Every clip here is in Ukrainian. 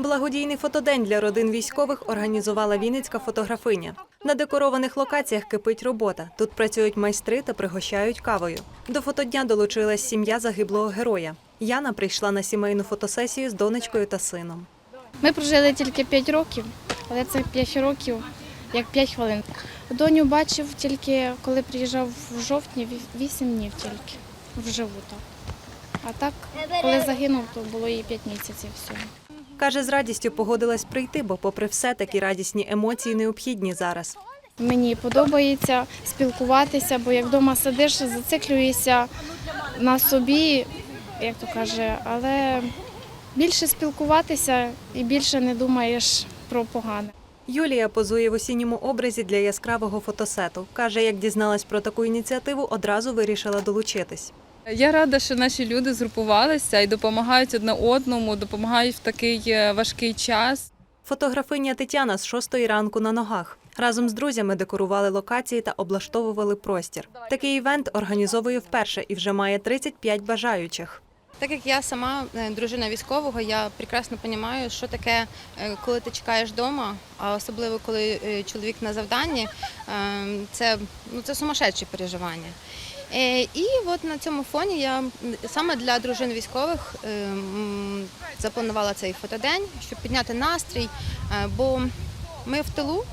Благодійний фотодень для родин військових організувала Вінницька фотографиня. На декорованих локаціях кипить робота. Тут працюють майстри та пригощають кавою. До фотодня долучилась сім'я загиблого героя. Яна прийшла на сімейну фотосесію з донечкою та сином. Ми прожили тільки 5 років, але це 5 років як 5 хвилин. Доню бачив тільки, коли приїжджав в жовтні, 8 днів тільки вживу так. А так, коли загинув, то було їй 5 місяців всього. Каже, з радістю погодилась прийти, бо, попри все, такі радісні емоції необхідні зараз. Мені подобається спілкуватися, бо як вдома сидиш, зациклюєшся на собі, як то каже, але більше спілкуватися і більше не думаєш про погане. Юлія позує в осінньому образі для яскравого фотосету. Каже, як дізналась про таку ініціативу, одразу вирішила долучитись. Я рада, що наші люди згрупувалися і допомагають одне одному, допомагають в такий е, важкий час. Фотографиня Тетяна з шостої ранку на ногах. Разом з друзями декорували локації та облаштовували простір. Такий івент організовує вперше і вже має 35 бажаючих. Так як я сама е, дружина військового, я прекрасно розумію, що таке, е, коли ти чекаєш вдома, а особливо коли чоловік на завданні, е, це, ну, це сумасшедші переживання. Е, І от на цьому фоні я саме для дружин військових е, запланувала цей фотодень, щоб підняти настрій, е, бо ми в тилу,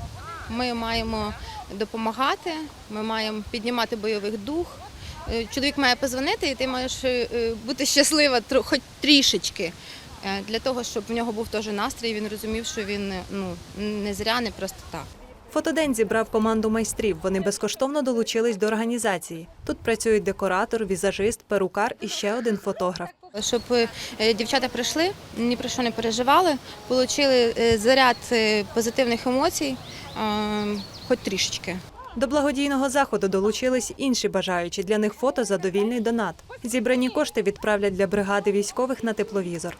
ми маємо допомагати, ми маємо піднімати бойовий дух. Чоловік має позвонити, і ти маєш бути щаслива хоч трішечки. Для того, щоб в нього був теж настрій, він розумів, що він ну, не зря, не просто так. Фотодень зібрав команду майстрів. Вони безкоштовно долучились до організації. Тут працюють декоратор, візажист, перукар і ще один фотограф. Щоб е, дівчата прийшли, ні про що не переживали, отримали заряд е, позитивних емоцій, е, хоч трішечки. До благодійного заходу долучились інші бажаючі. Для них фото за довільний донат. Зібрані кошти відправлять для бригади військових на тепловізор.